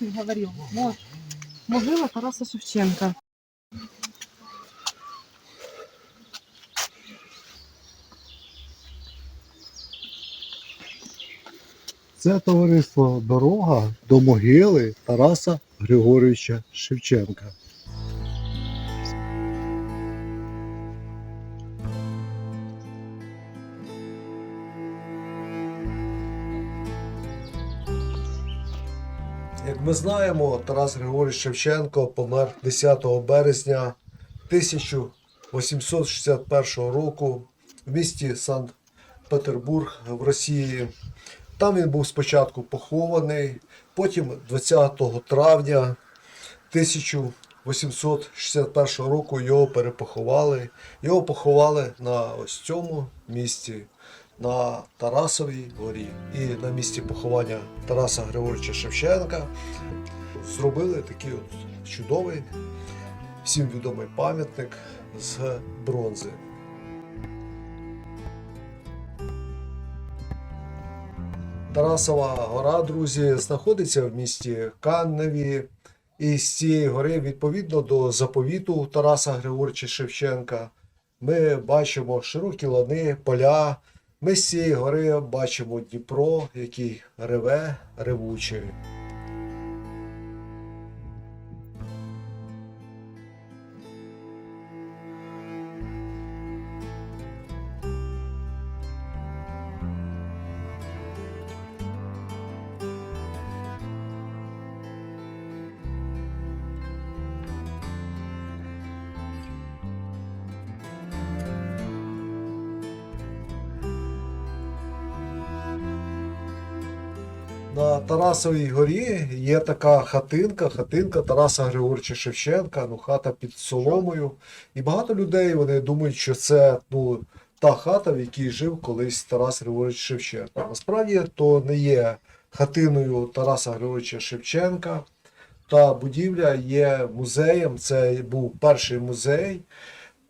говорил, Вот. могила Тараса Шевченка. Це товариство дорога до могили Тараса Григоровича Шевченка. Як ми знаємо, Тарас Григорович Шевченко помер 10 березня 1861 року в місті Санкт-Петербург в Росії. Там він був спочатку похований, потім 20 травня 1861 року його перепоховали. Його поховали на ось цьому місці, на Тарасовій горі. І на місці поховання Тараса Григоровича Шевченка зробили такий от чудовий, всім відомий пам'ятник з бронзи. Тарасова гора, друзі, знаходиться в місті Канневі. І з цієї гори, відповідно до заповіту Тараса Григоровича Шевченка, ми бачимо широкі лани, поля. Ми з цієї гори бачимо Дніпро, який реве, ревучий. На Тарасовій горі є така хатинка, хатинка Тараса Григоровича Шевченка, ну хата під соломою. І багато людей вони думають, що це ну, та хата, в якій жив колись Тарас Григорович Шевченко. Насправді то не є хатиною Тараса Григоровича Шевченка. Та будівля є музеєм. Це був перший музей.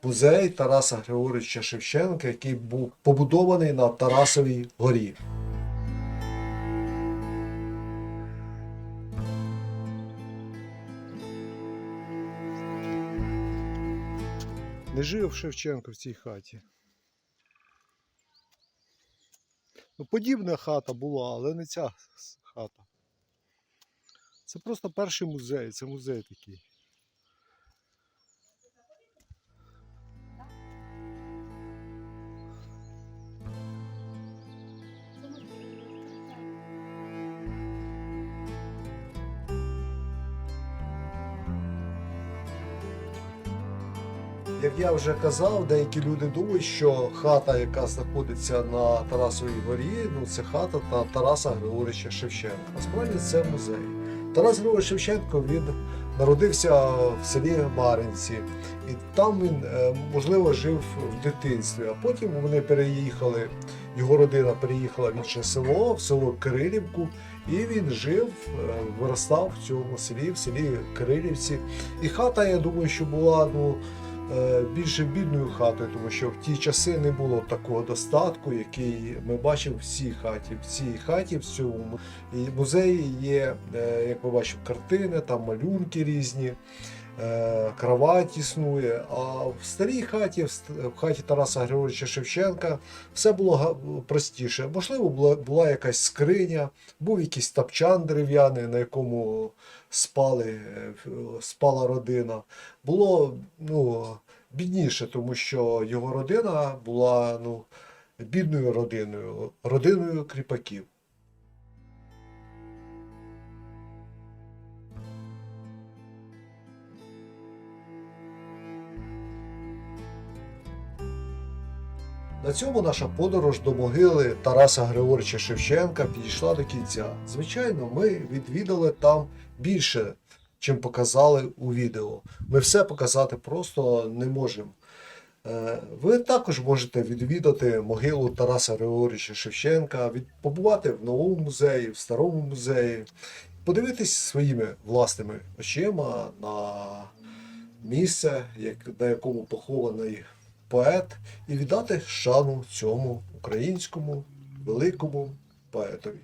Музей Тараса Григоровича Шевченка, який був побудований на Тарасовій горі. Не жив Шевченко в цій хаті. Ну, подібна хата була, але не ця хата. Це просто перший музей, це музей такий. Як я вже казав, деякі люди думають, що хата, яка знаходиться на Тарасовій горі, ну це хата та Тараса Григоровича Шевченка. Насправді це музей. Тарас Григорович Шевченко він народився в селі Маринці, і там він, е, можливо, жив в дитинстві. А потім вони переїхали, його родина переїхала в інше село, в село Кирилівку, і він жив, е, виростав в цьому селі, в селі Кирилівці. І хата, я думаю, що була ну, більше бідною хатою, тому що в ті часи не було такого достатку, який ми бачимо в цій хаті. В цій хаті, в цьому музеї є, е, як ми бачимо, картини, там малюнки різні. Е, Кровать існує, а в старій хаті, в хаті Тараса Григоровича Шевченка, все було простіше. Можливо, була, була якась скриня, був якийсь тапчан дерев'яний, на якому спали, е, спала родина. Було ну, бідніше, тому що його родина була ну, бідною родиною, родиною кріпаків. На цьому наша подорож до могили Тараса Григоровича Шевченка підійшла до кінця. Звичайно, ми відвідали там більше, чим показали у відео. Ми все показати просто не можемо. Е, Ви також можете відвідати могилу Тараса Григоровича Шевченка, побувати в новому музеї, в старому музеї, подивитись своїми власними очима на місце, на якому похований поет, і віддати шану цьому українському великому поетові.